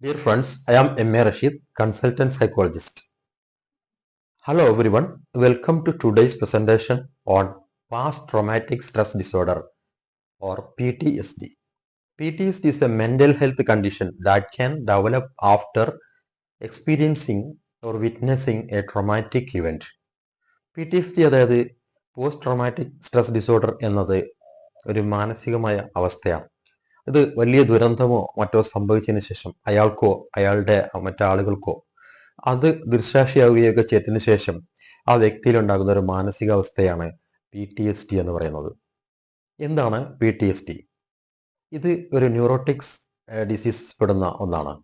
Dear friends, I am M.A. Rashid, consultant psychologist. Hello everyone, welcome to today's presentation on past traumatic stress disorder or PTSD. PTSD is a mental health condition that can develop after experiencing or witnessing a traumatic event. PTSD അതായത് post traumatic stress disorder എന്നത് ഒരു മാനസികമായ അവസ്ഥയാണ് ഇത് വലിയ ദുരന്തമോ മറ്റോ സംഭവിച്ചതിന് ശേഷം അയാൾക്കോ അയാളുടെ മറ്റാളുകൾക്കോ അത് ദൃശാക്ഷിയാവുകയൊക്കെ ചെയ്തതിനു ശേഷം ആ വ്യക്തിയിൽ ഉണ്ടാകുന്ന ഒരു മാനസികാവസ്ഥയാണ് പി ടി എസ് ടി എന്ന് പറയുന്നത്. എന്താണ് പി ടി എസ് ടി ഇത് ഒരു ന്യൂറോട്ടിക്സ് ഡിസീസ് പെടുന്ന ഒന്നാണ്.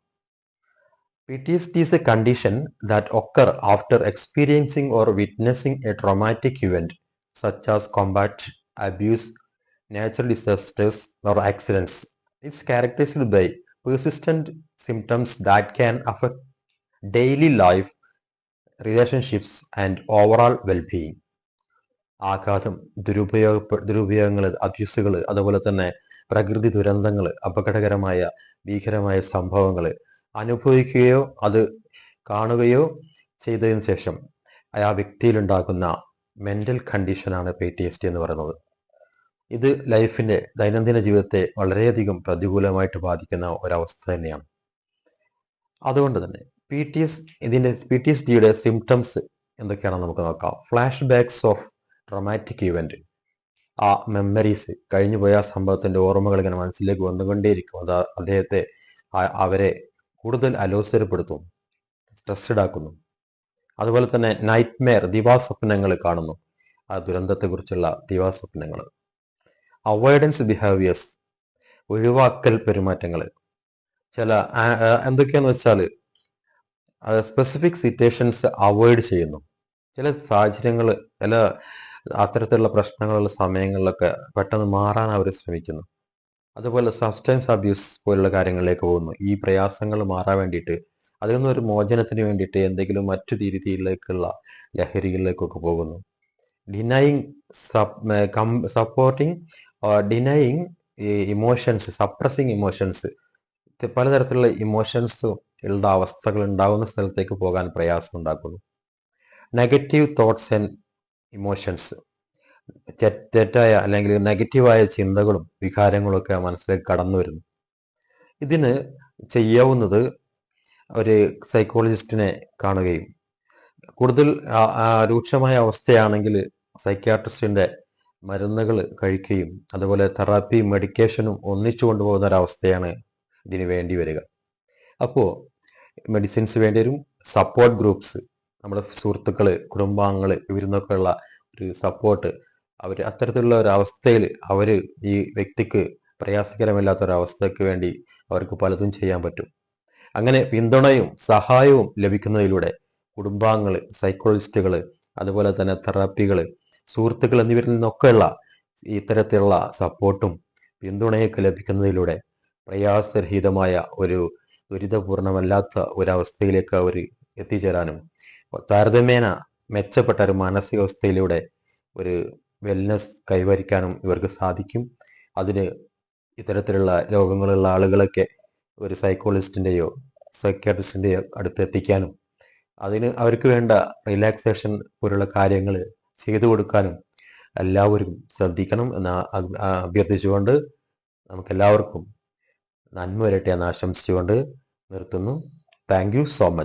P T S T is a condition that occur after experiencing or witnessing a traumatic event such as combat abuse natural disasters or accidents. It's characterised by persistent symptoms that can affect daily life relationships and overall wellbeing ആഘാതം ദുരുപയോഗ ദുരുപയോഗങ്ങൾ അബ്യൂസുകൾ അതുപോലെ തന്നെ പ്രകൃതി ദുരന്തങ്ങൾ അപകടകരമായ ഭീകരമായ സംഭവങ്ങൾ അനുഭവിക്കുകയോ അത് കാണുകയോ ചെയ്തതിനു ശേഷം ആ വ്യക്തിയിലുണ്ടാകുന്ന മെന്റൽ കണ്ടീഷനാണ് പി ടി എസ് ടി എന്ന് പറയുന്നത്. ഇത് ലൈഫിന്റെ ദൈനംദിന ജീവിതത്തെ വളരെയധികം പ്രതികൂലമായിട്ട് ബാധിക്കുന്ന ഒരവസ്ഥ തന്നെയാണ്. അതുകൊണ്ട് തന്നെ പി ടി എസ് ഇതിന്റെ പി ടി എസ് ഡിയുടെ സിംറ്റംസ് എന്തൊക്കെയാണെന്ന് നമുക്ക് നോക്കാം. Flashbacks of traumatic event ആ മെമ്മറീസ് കഴിഞ്ഞു പോയ സംഭവത്തിന്റെ ഓർമ്മകൾ ഇങ്ങനെ മനസ്സിലേക്ക് വന്നുകൊണ്ടേയിരിക്കും. അത് അദ്ദേഹത്തെ അവരെ കൂടുതൽ അലോസരപ്പെടുത്തും സ്ട്രെസ്ഡ് ആക്കുന്നു. അതുപോലെ തന്നെ നൈറ്റ് മെയർ ദിവാസ്വപ്നങ്ങൾ കാണുന്നു. ആ ദുരന്തത്തെക്കുറിച്ചുള്ള ദിവാസ്വപ്നങ്ങൾ. അവോയ്ഡൻസ് ബിഹേവിയേഴ്സ് ഒഴിവാക്കൽ പെരുമാറ്റങ്ങൾ. ചില എന്തൊക്കെയാന്ന് വെച്ചാൽ സ്പെസിഫിക് സിറ്റുവേഷൻസ് അവോയ്ഡ് ചെയ്യുന്നു. ചില സാഹചര്യങ്ങൾ ചില അത്തരത്തിലുള്ള പ്രശ്നങ്ങളുള്ള സമയങ്ങളിലൊക്കെ പെട്ടെന്ന് മാറാൻ അവർ ശ്രമിക്കുന്നു. അതുപോലെ സബ്സ്റ്റൻസ് അബ്യൂസ് പോലുള്ള കാര്യങ്ങളിലേക്ക് പോകുന്നു. ഈ പ്രയാസങ്ങൾ മാറാൻ വേണ്ടിയിട്ട് അതിൽ നിന്നൊരു മോചനത്തിന് വേണ്ടിയിട്ട് എന്തെങ്കിലും മറ്റു രീതിയിലേക്കുള്ള ലഹരികളിലേക്കൊക്കെ പോകുന്നു. Denying supporting denying emotions suppressing emotions പലതരത്തിലുള്ള ഇമോഷൻസ് ഉള്ള അവസ്ഥകൾ ഉണ്ടാകുന്ന സ്ഥലത്തേക്ക് പോകാൻ പ്രയാസം ഉണ്ടാക്കുന്നു. നെഗറ്റീവ് തോട്ട്സ് ആൻഡ് ഇമോഷൻസ് തെറ്റായ അല്ലെങ്കിൽ നെഗറ്റീവായ ചിന്തകളും വികാരങ്ങളും ഒക്കെ മനസ്സിലേക്ക് കടന്നു വരുന്നു. ഇതിന് ചെയ്യാവുന്നത് ഒരു സൈക്കോളജിസ്റ്റിനെ കാണുകയും കൂടുതൽ രൂക്ഷമായ അവസ്ഥയാണെങ്കിൽ സൈക്യാട്രിസ്റ്റിന്റെ മരുന്നുകൾ കഴിക്കുകയും അതുപോലെ തെറാപ്പി മെഡിക്കേഷനും ഒന്നിച്ചു കൊണ്ടുപോകുന്ന ഒരവസ്ഥയാണ് ഇതിന് വേണ്ടി വരിക. അപ്പോൾ മെഡിസിൻസ് വേണ്ടി വരും സപ്പോർട്ട് ഗ്രൂപ്പ്സ് നമ്മുടെ സുഹൃത്തുക്കൾ കുടുംബാംഗങ്ങൾ ഇവരിൽ നിന്നൊക്കെയുള്ള ഒരു സപ്പോർട്ട് അവർ അത്തരത്തിലുള്ള ഒരു അവസ്ഥയിൽ അവർ ഈ വ്യക്തിക്ക് പ്രയാസകരമില്ലാത്ത ഒരു അവസ്ഥയ്ക്ക് വേണ്ടി അവർക്ക് പലതും ചെയ്യാൻ പറ്റും. അങ്ങനെ പിന്തുണയും സഹായവും ലഭിക്കുന്നതിലൂടെ കുടുംബാംഗങ്ങൾ സൈക്കോളജിസ്റ്റുകൾ അതുപോലെ തന്നെ തെറാപ്പികൾ സുഹൃത്തുക്കൾ എന്നിവരിൽ നിന്നൊക്കെയുള്ള ഇത്തരത്തിലുള്ള സപ്പോർട്ടും പിന്തുണയൊക്കെ ലഭിക്കുന്നതിലൂടെ പ്രയാസരഹിതമായ ഒരു ദുരിതപൂർണമല്ലാത്ത ഒരവസ്ഥയിലേക്ക് അവർ എത്തിച്ചേരാനും താരതമ്യേന മെച്ചപ്പെട്ട ഒരു മാനസികാവസ്ഥയിലൂടെ ഒരു വെൽനസ് കൈവരിക്കാനും ഇവർക്ക് സാധിക്കും. അതിന് ഇത്തരത്തിലുള്ള രോഗങ്ങളുള്ള ആളുകളൊക്കെ ഒരു സൈക്കോളജിസ്റ്റിന്റെയോ സൈക്യാട്രിസ്റ്റിന്റെയോ അടുത്ത് എത്തിക്കാനും അതിന് അവർക്ക് വേണ്ട റിലാക്സേഷൻ പോലുള്ള കാര്യങ്ങൾ ചെയ്തു കൊടുക്കാനും എല്ലാവരും ശ്രദ്ധിക്കണം എന്ന് അഭ്യർത്ഥിച്ചുകൊണ്ട് നമുക്ക് എല്ലാവർക്കും നന്മ വരട്ടെ എന്ന് ആശംസിച്ചുകൊണ്ട് നിർത്തുന്നു. Thank so much.